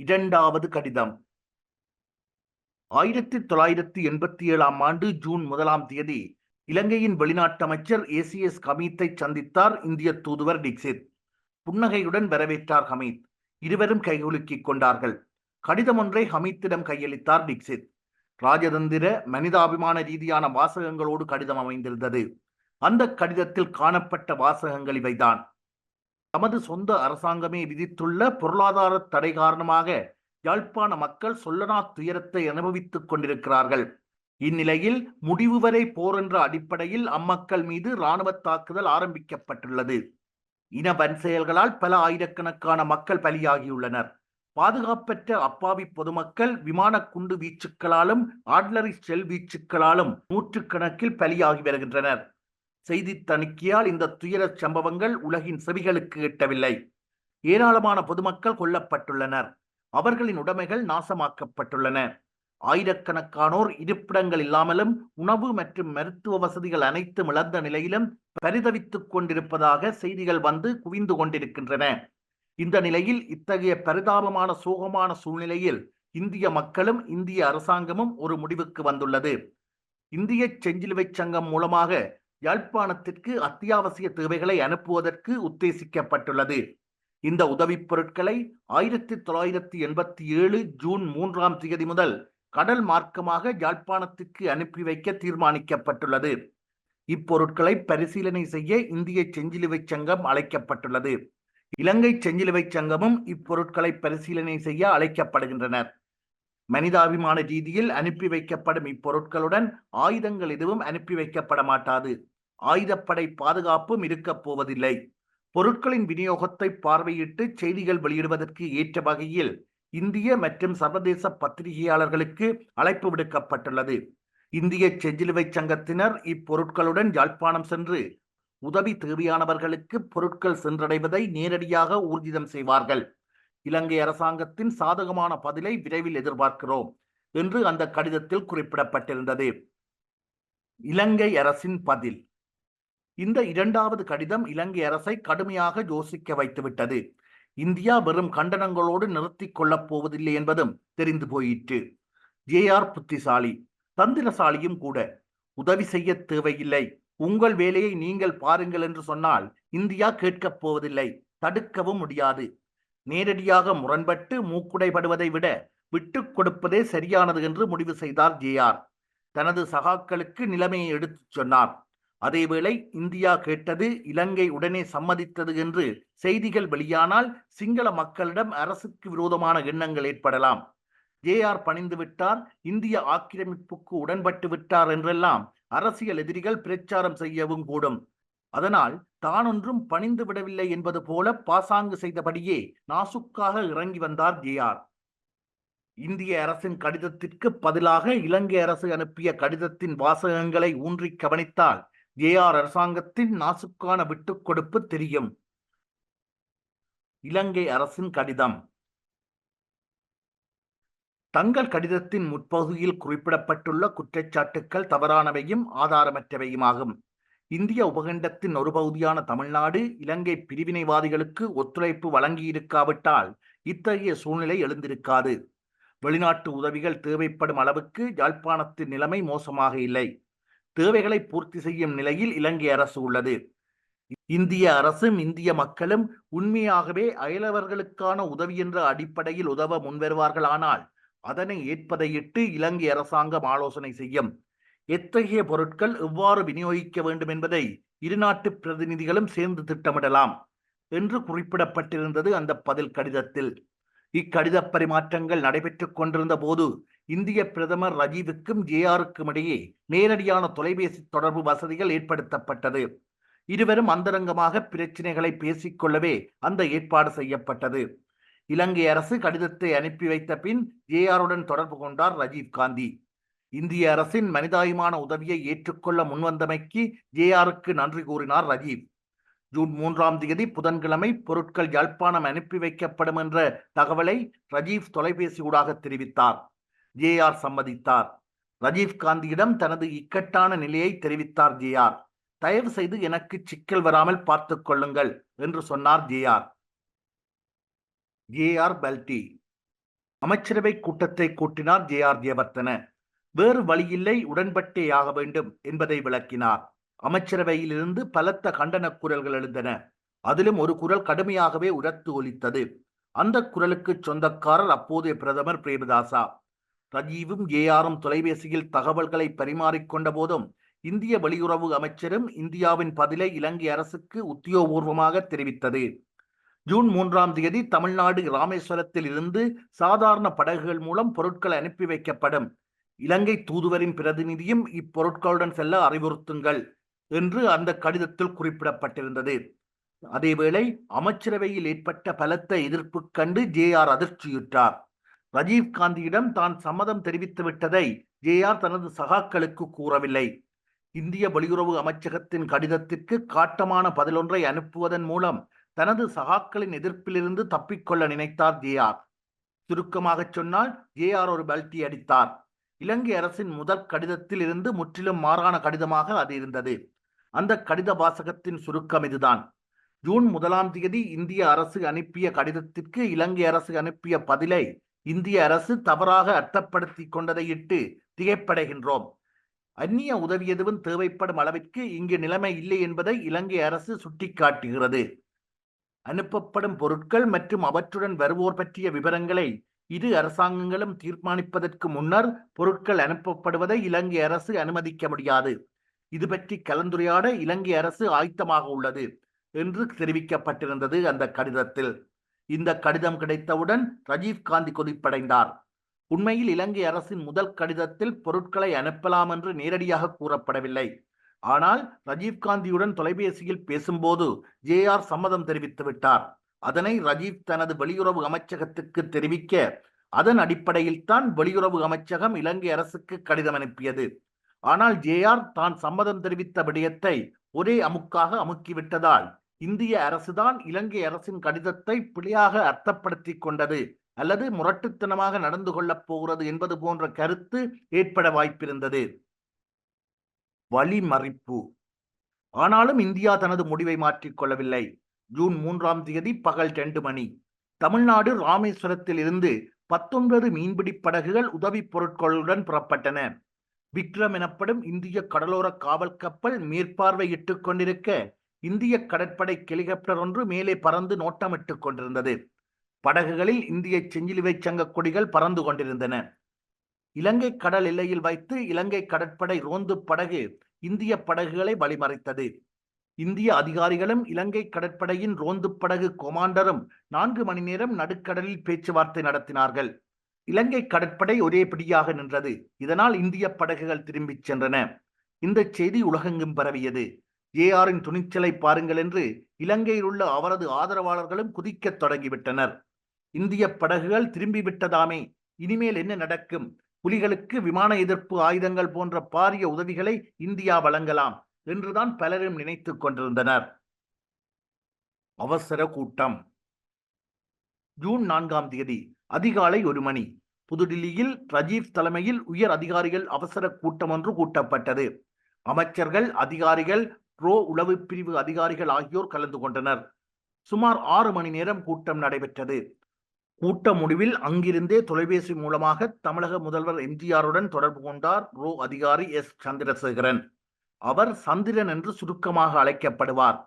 இரண்டாவது கடிதம். ஆயிரத்தி தொள்ளாயிரத்தி எண்பத்தி ஏழாம் ஆண்டு ஜூன் முதலாம் தேதி இலங்கையின் வெளிநாட்டு அமைச்சர் ஏசிஎஸ் ஹமீத்தை சந்தித்தார் இந்திய தூதுவர் டிக்சித் புன்னகையுடன் வரவேற்றார் ஹமீத். இருவரும் கைகுலுக்கிக் கொண்டார்கள். கடிதம் ஒன்றை ஹமீத்திடம் கையளித்தார் டிக்சித் ராஜதந்திர மனிதாபிமான ரீதியான வாசகங்களோடு கடிதம் அமைந்திருந்தது. அந்த கடிதத்தில் காணப்பட்ட வாசகங்கள் இவைதான். தமது சொந்த அரசாங்கமே விதித்துள்ள பொருளாதார தடை காரணமாக யாழ்ப்பாண மக்கள் சொல்லனா துயரத்தை அனுபவித்துக் கொண்டிருக்கிறார்கள். இந்நிலையில் முடிவு வரை போர் என்ற அடிப்படையில் அம்மக்கள் மீது இராணுவ தாக்குதல் ஆரம்பிக்கப்பட்டுள்ளது. இன வன்செயல்களால் பல ஆயிரக்கணக்கான மக்கள் பலியாகியுள்ளனர். பாதுகாப்பற்ற அப்பாவி பொதுமக்கள் விமான குண்டு வீச்சுக்களாலும் ஆட்லரி செல் வீச்சுக்களாலும் நூற்றுக்கணக்கில் பலியாகி வருகின்றனர். செய்தி தணிக்கையால் இந்த துயர சம்பவங்கள் உலகின் செவிகளுக்கு எட்டவில்லை. ஏராளமான பொதுமக்கள் கொல்லப்பட்டுள்ளனர். அவர்களின் உடைமைகள் நாசமாக்கப்பட்டுள்ளன. ஆயிரக்கணக்கானோர் இருப்பிடங்கள் இல்லாமலும் உணவு மற்றும் மருத்துவ வசதிகள் அனைத்தும் இழந்த நிலையிலும் பரிதவித்துக் கொண்டிருப்பதாக செய்திகள் வந்து குவிந்து கொண்டிருக்கின்றன. இந்த நிலையில் இத்தகைய பரிதாபமான சோகமான சூழ்நிலையில் இந்திய மக்களும் இந்திய அரசாங்கமும் ஒரு முடிவுக்கு வந்துள்ளது. இந்திய செஞ்சிலுவை சங்கம் மூலமாக யாழ்ப்பாணத்திற்கு அத்தியாவசிய தேவைகளை அனுப்புவதற்கு உத்தேசிக்கப்பட்டுள்ளது. இந்த உதவிப் பொருட்களை ஆயிரத்தி தொள்ளாயிரத்தி எண்பத்தி ஏழு ஜூன் மூன்றாம் தேதி முதல் கடல் மார்க்கமாக யாழ்ப்பாணத்திற்கு அனுப்பி வைக்க தீர்மானிக்கப்பட்டுள்ளது. இப்பொருட்களை பரிசீலனை செய்ய இந்திய செஞ்சிலுவை சங்கம் அழைக்கப்பட்டுள்ளது. இலங்கை செஞ்சிலுவை சங்கமும் இப்பொருட்களை பரிசீலனை செய்ய அழைக்கப்படுகின்றனர். மனிதாபிமான ரீதியில் அனுப்பி வைக்கப்படும் இப்பொருட்களுடன் ஆயுதங்கள் எதுவும் அனுப்பி வைக்கப்பட மாட்டாது. ஆயுதப்படை பாதுகாப்பும் இருக்கப் போவதில்லை. பொருட்களின் விநியோகத்தை பார்வையிட்டு செய்திகள் வெளியிடுவதற்கு ஏற்ற வகையில் இந்திய மற்றும் சர்வதேச பத்திரிகையாளர்களுக்கு அழைப்பு விடுக்கப்பட்டுள்ளது. இந்திய செஞ்சிலுவை சங்கத்தினர் இப்பொருட்களுடன் யாழ்ப்பாணம் சென்று உதவி தேவையானவர்களுக்கு பொருட்கள் சென்றடைவதை நேரடியாக ஊர்ஜிதம் செய்வார்கள். இலங்கை அரசாங்கத்தின் சாதகமான பதிலை விரைவில் எதிர்பார்க்கிறோம் என்று அந்த கடிதத்தில் குறிப்பிடப்பட்டிருந்தது. இலங்கை அரசின் பதில். இந்த இரண்டாவது கடிதம் இலங்கை அரசை கடுமையாக யோசிக்க வைத்துவிட்டது. இந்தியா வெறும் கண்டனங்களோடு நிறுத்திக் கொள்ளப் போவதில்லை என்பதும் தெரிந்து போயிற்று. ஜே ஆர் புத்திசாலி தந்திரசாலியும் கூட உதவி செய்ய தேவையில்லை. உங்கள் வேலையை நீங்கள் பாருங்கள் என்று சொன்னால் இந்தியா கேட்கப் போவதில்லை தடுக்கவும் முடியாது. நேரடியாக முரண்பட்டு மூக்குடைபடுவதை விட விட்டுக் கொடுப்பதே சரியானது என்று முடிவு செய்தார் ஜே ஆர். தனது சகாக்களுக்கு நிலைமையை எடுத்துச் சொன்னார். அதேவேளை இந்தியா கேட்டது இலங்கை உடனே சம்மதித்தது என்று செய்திகள் வெளியானால் சிங்கள மக்களிடம் அரசுக்கு விரோதமான எண்ணங்கள் ஏற்படலாம். ஜே ஆர் பணிந்து விட்டார் இந்திய ஆக்கிரமிப்புக்கு உடன்பட்டு விட்டார் என்றெல்லாம் அரசியல் எதிரிகள் பிரச்சாரம் செய்யவும் கூடும். அதனால் தான் ஒன்றும் பணிந்து விடவில்லை என்பது போல பாசாங்கு செய்தபடியே நாசுக்காக இறங்கி வந்தார் ஜேஆர் இந்திய அரசின் கடிதத்திற்கு பதிலாக இலங்கை அரசு அனுப்பிய கடிதத்தின் வாசகங்களை ஊன்றி கவனித்தால் ஏஆர் அரசாங்கத்தின் நாசுக்கான விட்டுக் கொடுப்பு தெரியும். இலங்கை அரசின் கடிதம். தங்கள் கடிதத்தின் முற்பகுதியில் குறிப்பிடப்பட்டுள்ள குற்றச்சாட்டுக்கள் தவறானவையும் ஆதாரமற்றவையுமாகும். இந்திய உபகண்டத்தின் ஒரு பகுதியான தமிழ்நாடு இலங்கை பிரிவினைவாதிகளுக்கு ஒத்துழைப்பு வழங்கியிருக்காவிட்டால் இத்தகைய சூழ்நிலை எழுந்திருக்காது. வெளிநாட்டு உதவிகள் தேவைப்படும் அளவுக்கு யாழ்ப்பாணத்தின் நிலைமை மோசமாக இல்லை. தேவைகளை பூர்த்தி செய்யும் நிலையில் இலங்கை அரசு உள்ளது. இந்திய அரசும் இந்திய மக்களும் உண்மையாகவே அயலவர்களுக்கான உதவி என்ற அடிப்படையில் உதவ முன்வருவார்களானால் அதனை ஏற்பதையிட்டு இலங்கை அரசாங்கம் ஆலோசனை செய்யும். எத்தகைய பொருட்கள் எவ்வாறு விநியோகிக்க வேண்டும் என்பதை இருநாட்டு பிரதிநிதிகளும் சேர்ந்து திட்டமிடலாம் என்று குறிப்பிடப்பட்டிருந்தது அந்த பதில் கடிதத்தில். இக்கடித பரிமாற்றங்கள் நடைபெற்றுக் கொண்டிருந்த போது இந்திய பிரதமர் ரஜீவுக்கும் ஜேஆருக்கும் இடையே நேரடியான தொலைபேசி தொடர்பு வசதிகள் ஏற்படுத்தப்பட்டது. இருவரும் அந்தரங்கமாக பிரச்சினைகளை பேசிக்கொள்ளவே அந்த ஏற்பாடு செய்யப்பட்டது. இலங்கை அரசு கடிதத்தை அனுப்பி வைத்த பின் ஜேஆருடன் தொடர்பு கொண்டார் ரஜீவ் காந்தி இந்திய அரசின் மனிதாயமான உதவியை ஏற்றுக்கொள்ள முன்வந்தமைக்கு ஜேஆருக்கு நன்றி கூறினார் ரஜீவ். ஜூன் மூன்றாம் தேதி புதன்கிழமை பொருட்கள் யாழ்ப்பாணம் அனுப்பி வைக்கப்படும் என்ற தகவலை ரஜீவ் தொலைபேசி ஊடாக தெரிவித்தார். ஜேஆர் சம்மதித்தார். ரஜீவ் காந்தியிடம் தனது இக்கட்டான நிலையை தெரிவித்தார் ஜேஆர் தயவு செய்து எனக்கு சிக்கல் வராமல் பார்த்துக் கொள்ளுங்கள் என்று சொன்னார் ஜேஆர் ஜேஆர் பல்டி. அமைச்சரவை கூட்டத்தை கூட்டினார் ஜேஆர் ஜெயவர்த்தன வேறு வழியில்லை உடன்பட்டேயாக வேண்டும் என்பதை விளக்கினார். அமைச்சரவையிலிருந்து பலத்த கண்டன குரல்கள் எழுந்தன. அதிலும் ஒரு குரல் கடுமையாகவே உரத்து ஒலித்தது. அந்த குரலுக்கு சொந்தக்காரர் அப்போதைய பிரதமர் பிரேமதாசா. ரஜீவும் ஏஆரும் தொலைபேசியில் தகவல்களை பரிமாறிக்கொண்ட போதும் இந்திய வெளியுறவு அமைச்சரும் இந்தியாவின் பதிலை இலங்கை அரசுக்கு உத்தியோகபூர்வமாக தெரிவித்தது. ஜூன் மூன்றாம் தேதி தமிழ்நாடு ராமேஸ்வரத்தில் இருந்து சாதாரண படகுகள் மூலம் பொருட்கள் அனுப்பி வைக்கப்படும். இலங்கை தூதுவரின் பிரதிநிதியும் இப்பொருட்களுடன் செல்ல அறிவுறுத்துங்கள் என்று அந்த கடிதத்தில் குறிப்பிடப்பட்டிருந்தது. அதேவேளை அமைச்சரவையில் ஏற்பட்ட பலத்த எதிர்ப்பு கண்டு ஜே ஆர் அதிர்ச்சியுற்றார். ரஜீவ் காந்தியிடம் தான் சம்மதம் தெரிவித்து விட்டதை ஜே ஆர் தனது சகாக்களுக்கு கூறவில்லை. இந்திய வெளியுறவு அமைச்சகத்தின் கடிதத்திற்கு காட்டமான பதிலொன்றை அனுப்புவதன் மூலம் தனது சகாக்களின் எதிர்ப்பிலிருந்து தப்பிக்கொள்ள நினைத்தார் ஜே ஆர். சுருக்கமாக சொன்னால் ஜே ஆர் ஒரு பல்டி அடித்தார். இலங்கை அரசின் முதல் கடிதத்தில் இருந்து முற்றிலும் மாறான கடிதமாக அது இருந்தது. அந்த கடித வாசகத்தின் சுருக்கம் இதுதான். ஜூன் முதலாம் தேதி இந்திய அரசு அனுப்பிய கடிதத்திற்கு இலங்கை அரசு அனுப்பிய பதிலை இந்திய அரசு தவறாக அர்த்தப்படுத்தி கொண்டதை இட்டு திகைப்படைகின்றோம். அந்நிய உதவி எதுவும் தேவைப்படும் அளவிற்கு இங்கு நிலைமை இல்லை என்பதை இலங்கை அரசு சுட்டிக்காட்டுகிறது. அனுப்பப்படும் பொருட்கள் மற்றும் அவற்றுடன் வருவோர் பற்றிய விவரங்களை இரு அரசாங்கங்களும் தீர்மானிப்பதற்கு முன்னர் பொருட்கள் அனுப்பப்படுவதை இலங்கை அரசு அனுமதிக்க முடியாது. இது பற்றி கலந்துரையாட இலங்கை அரசு ஆயத்தமாக உள்ளது என்று தெரிவிக்கப்பட்டிருந்தது அந்த கடிதத்தில். இந்த கடிதம் கிடைத்தவுடன் ரஜீவ் காந்தி கொதிப்படைந்தார். உண்மையில் இலங்கை அரசின் முதல் கடிதத்தில் பொருட்களை அனுப்பலாம் என்று நேரடியாக கூறப்படவில்லை. ஆனால் ரஜீவ் காந்தியுடன் தொலைபேசியில் பேசும்போது ஜே ஆர் சம்மதம் தெரிவித்து விட்டார். அதனை ரஜீவ் தனது வெளியுறவு அமைச்சகத்துக்கு தெரிவிக்க அதன் அடிப்படையில் தான் வெளியுறவு அமைச்சகம் இலங்கை அரசுக்கு கடிதம் அனுப்பியது. ஆனால் ஜேஆர் தான் சம்மதம் தெரிவித்த விடயத்தை ஒரே அமுக்காக அமுக்கிவிட்டதால் இந்திய அரசுதான் இலங்கை அரசின் கடிதத்தை பிழையாக அர்த்தப்படுத்தி கொண்டது அல்லது முரட்டுத்தனமாக நடந்து கொள்ளப் போகிறது என்பது போன்ற கருத்து ஏற்பட வாய்ப்பிருந்தது. வழிமறிப்பு. ஆனாலும் இந்தியா தனது முடிவை மாற்றிக்கொள்ளவில்லை ஜூன் மூன்றாம் தேதி பகல் ரெண்டு மணி. தமிழ்நாடு ராமேஸ்வரத்தில் இருந்து பத்தொன்பது மீன்பிடி படகுகள் உதவி பொருட்களுடன் புறப்பட்டன. விக்ரம் எனப்படும் இந்திய கடலோர காவல் கப்பல் மேற்பார்வையிட்டுக் கொண்டிருக்க இந்திய கடற்படை ஹெலிகாப்டர் ஒன்று மேலே பறந்து நோட்டமிட்டுக் கொண்டிருந்தது. படகுகளில் இந்திய செஞ்சிலுவை சங்க கொடிகள் பறந்து கொண்டிருந்தன. இலங்கை கடல் எல்லையில் வைத்து இலங்கை கடற்படை ரோந்து படகு இந்திய படகுகளை வழிமறைத்தது. இந்திய அதிகாரிகளும் இலங்கை கடற்படையின் ரோந்து படகு கொமாண்டரும் நான்கு மணி நேரம் நடுக்கடலில் பேச்சுவார்த்தை நடத்தினார்கள். இலங்கை கடற்படை ஒரே பிடியாக நின்றது. இதனால் இந்திய படகுகள் திரும்பிச் சென்றன. இந்த செய்தி உலகெங்கும் பரவியது. ஏஆரின் துணிச்சலை பாருங்கள் என்று இலங்கையில் உள்ள அவரது ஆதரவாளர்களும் குதிக்கத் தொடங்கிவிட்டனர். இந்திய படகுகள் திரும்பிவிட்டதாமே. இனிமேல் என்ன நடக்கும்? புலிகளுக்கு விமான எதிர்ப்பு ஆயுதங்கள் போன்ற பாரிய உதவிகளை இந்தியா வழங்கலாம். என்றுதான் பலரும் நினைத்துக் கொண்டிருந்தனர். அவசர கூட்டம். ஜூன் நான்காம் தேதி அதிகாலை ஒரு மணி. புதுடில்லியில் ரஜீவ் தலைமையில் உயர் அதிகாரிகள் அவசர கூட்டம் ஒன்று கூட்டப்பட்டது. அமைச்சர்கள் அதிகாரிகள் ரோ உளவு பிரிவு அதிகாரிகள் ஆகியோர் கலந்து கொண்டனர். சுமார் ஆறு மணி நேரம் கூட்டம் நடைபெற்றது. கூட்ட முடிவில் அங்கிருந்தே தொலைபேசி மூலமாக தமிழக முதல்வர் எம்ஜிஆருடன் தொடர்பு கொண்டார் ரோ அதிகாரி எஸ் சந்திரசேகரன். அவர் சந்திரன் என்று சுருக்கமாக அழைக்கப்படுவார்.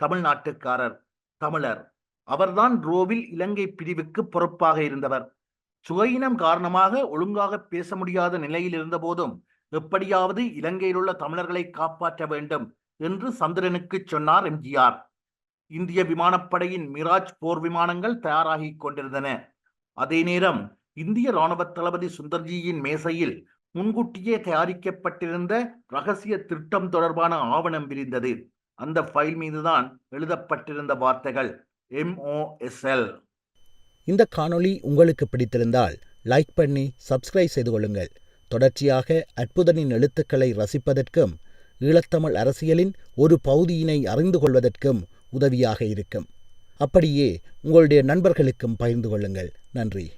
தமிழ்நாட்டுக்காரர் தமிழர். அவர்தான் ரோவில் இலங்கை பிரிவுக்கு பொறுப்பாக இருந்தவர். சுகையினம் காரணமாக ஒழுங்காக பேச முடியாத நிலையில் இருந்த போதும் எப்படியாவது இலங்கையில் உள்ள தமிழர்களை காப்பாற்ற வேண்டும் என்று சந்திரனுக்கு சொன்னார் எம்ஜிஆர். இந்திய விமானப்படையின் மிராஜ் போர் விமானங்கள் தயாராகிக் கொண்டிருந்தன. அதே நேரம் இந்திய ராணுவ தளபதி சுந்தர்ஜியின் மேசையில் முன்கூட்டியே தயாரிக்கப்பட்டிருந்த ரகசிய திட்டம் தொடர்பான ஆவணம் விரிந்தது அந்த ஃபைல் மீதுதான் எழுதப்பட்டிருந்த வார்த்தைகள் எம்ஓஎஸ்எல் இந்த காணொளி உங்களுக்கு பிடித்திருந்தால் லைக் பண்ணி சப்ஸ்கிரைப் செய்து கொள்ளுங்கள். தொடர்ச்சியாக அற்புதனின் எழுத்துக்களை ரசிப்பதற்கும் ஈழத்தமிழ் அரசியலின் ஒரு பகுதியினை அறிந்து கொள்வதற்கும் உதவியாக இருக்கும். அப்படியே உங்களுடைய நண்பர்களுக்கும் பகிர்ந்து கொள்ளுங்கள். நன்றி.